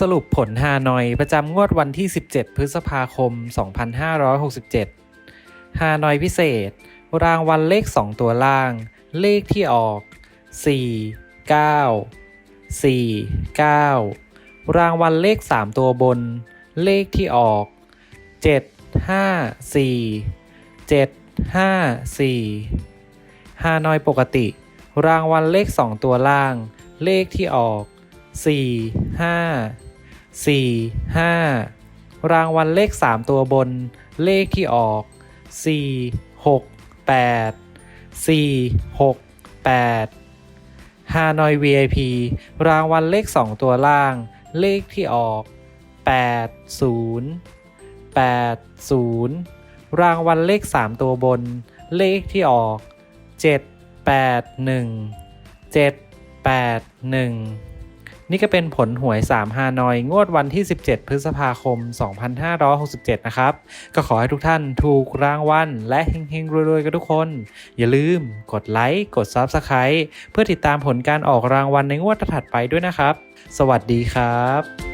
สรุปผลฮานอยประจำงวดวันที่ 17 พฤษภาคม 2567 ฮานอยพิเศษ รางวัลเลข 2 ตัวล่าง เลขที่ออก 4 9 4 9 รางวัลเลข 3 ตัวบน เลขที่ออก 7 5 4 7 5 4 ฮานอยปกติ รางวัลเลข 2 ตัวล่าง เลขที่ออก 4 5 4 5รางวัลเลข3ตัวบน เลขที่ออก4 6 8 4 6 8ฮานอย VIP รางวัลเลข2ตัวล่าง เลขที่ออก8 0 8 0รางวัลเลข3ตัวบน เลขที่ออก7 8 1 7 8 1 นี่ก็เป็นผลหวย 3 ฮานอย งวดวันที่ 17 พฤษภาคม 2567 นะครับ ก็ขอให้ทุกท่านถูกรางวัลและเฮงๆรวยๆ กันทุกคน อย่าลืมกดไลค์ กด Subscribe เพื่อติดตามผลการออกรางวัลในงวดถัดไปด้วยนะครับ สวัสดีครับ